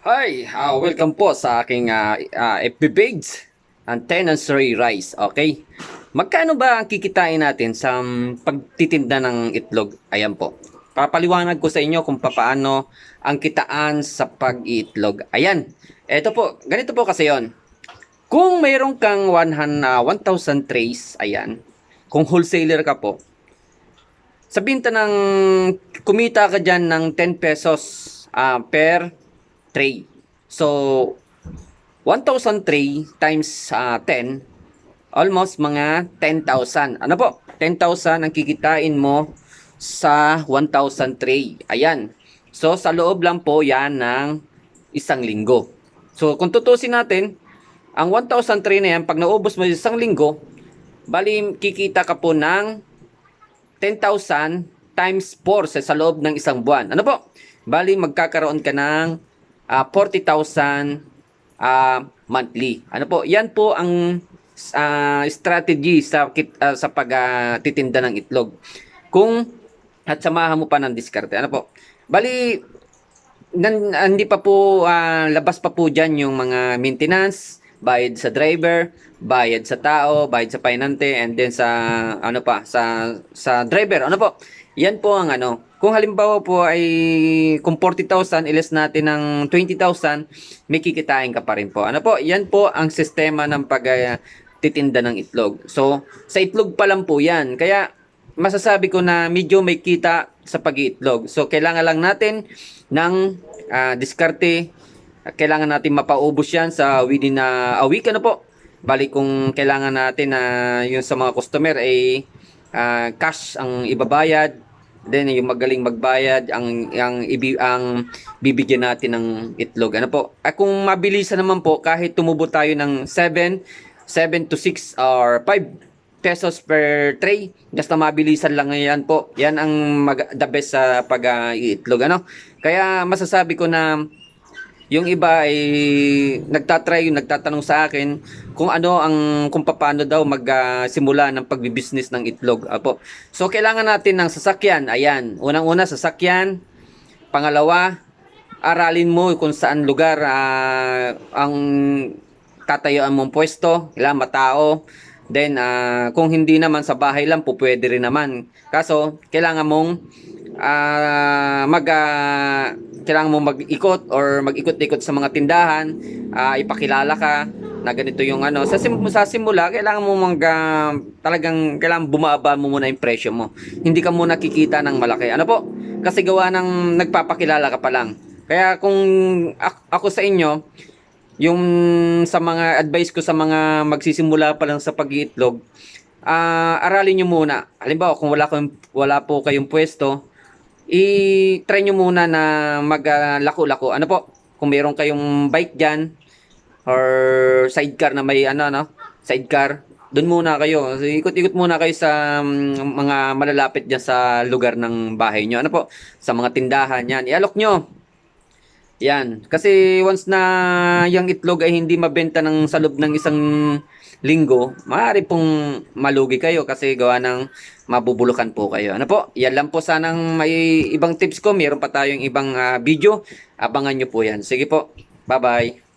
Hi, ah, welcome po sa aking ah, ah, FB page, ang Tenancy Rice, okay? Magkano ba ang kikitain natin sa mm, pagtitinda ng itlog? Ayan po. Papaliwanag ko sa inyo kung paano ang kitaan sa pag-iitlog. Ayan. Ito po, ganito po kasi yon. Kung mayroon kang 100, ah, 1,000 trays, ayan, kung wholesaler ka po, sa binta ng kumita ka dyan ng 10 pesos ah, per tray. So, 1,000 tray times ah, 10, almost mga 10,000. Ano po? 10,000 ang kikitain mo sa 1,000 tray. Ayan. So, sa loob lang po yan ng isang linggo. So, kung tutusin natin, ang 1,000 tray na yan, pag naubos mo sa isang linggo, bali kikita ka po ng 10,000 times 4 sa, sa loob ng isang buwan. Ano po? Bali, magkakaroon ka ng ah, 40,000 ah, monthly. Ano po? Yan po ang ah, strategy sa ah, sa pagtitinda ng itlog. Kung at samahan mo pa ng diskarte. Ano po? Bali, nan, hindi pa po ah, labas pa po diyan yung mga maintenance, bayad sa driver, bayad sa tao, bayad sa pinante and then sa ano pa sa sa driver. Ano po? Yan po ang ano. Kung halimbawa po ay kung 40,000 iles natin ng 20,000, may kikitain ka pa rin po. Ano po? Yan po ang sistema ng pag titinda ng itlog. So, sa itlog pa lang po yan. Kaya masasabi ko na medyo may kita sa pag-iitlog. So, kailangan lang natin ng ah, diskarte. Kailangan natin mapaubos yan sa within na a week. Ano po? Bali kung kailangan natin na yung sa mga customer ay ah, cash ang ibabayad. Then yung magaling magbayad ang ang ibi, ang bibigyan natin ng itlog. Ano po? At kung mabilisan naman po kahit tumubo tayo ng 7 7 to 6 or 5 pesos per tray. Basta mabilisan lang yan po. Yan ang mag- the best sa pag-iitlog. ano? Kaya masasabi ko na yung iba ay nagtatry, yung nagtatanong sa akin kung ano ang kung paano daw magsimula ng pagbibusiness ng itlog. Apo. So kailangan natin ng sasakyan. Ayan, unang-una sasakyan. Pangalawa, aralin mo kung saan lugar ah, ang tatayuan mong pwesto, kailangan matao. Then, ah, kung hindi naman sa bahay lang po, rin naman. Kaso, kailangan mong ah, mag, ah, kailangan mong mag-ikot or mag-ikot-ikot sa mga tindahan, ah, ipakilala ka na ganito yung ano. Sa, sim- sa simula, kailangan mo mag, ah, talagang, kailangan bumaba mo muna yung presyo mo. Hindi ka muna kikita ng malaki. Ano po? Kasi gawa ng nagpapakilala ka pa lang. Kaya kung ak- ako sa inyo, yung sa mga advice ko sa mga magsisimula pa lang sa pag-iitlog, ah aralin nyo muna. Halimbawa, kung wala, kayong, wala po kayong pwesto, i-try nyo muna na maglako-lako. ano po? Kung meron kayong bike dyan, or sidecar na may ano, no? Sidecar, doon muna kayo. So, ikot-ikot muna kayo sa mm, mga malalapit dyan sa lugar ng bahay nyo. Ano po? Sa mga tindahan yan. I-alok nyo. Yan. Kasi once na yung itlog ay hindi mabenta ng sa ng isang linggo, maaari pong malugi kayo kasi gawa ng mabubulukan po kayo. Ano po? Yan lang po sanang may ibang tips ko. Meron pa tayong ibang ah, video. Abangan nyo po yan. Sige po. Bye-bye.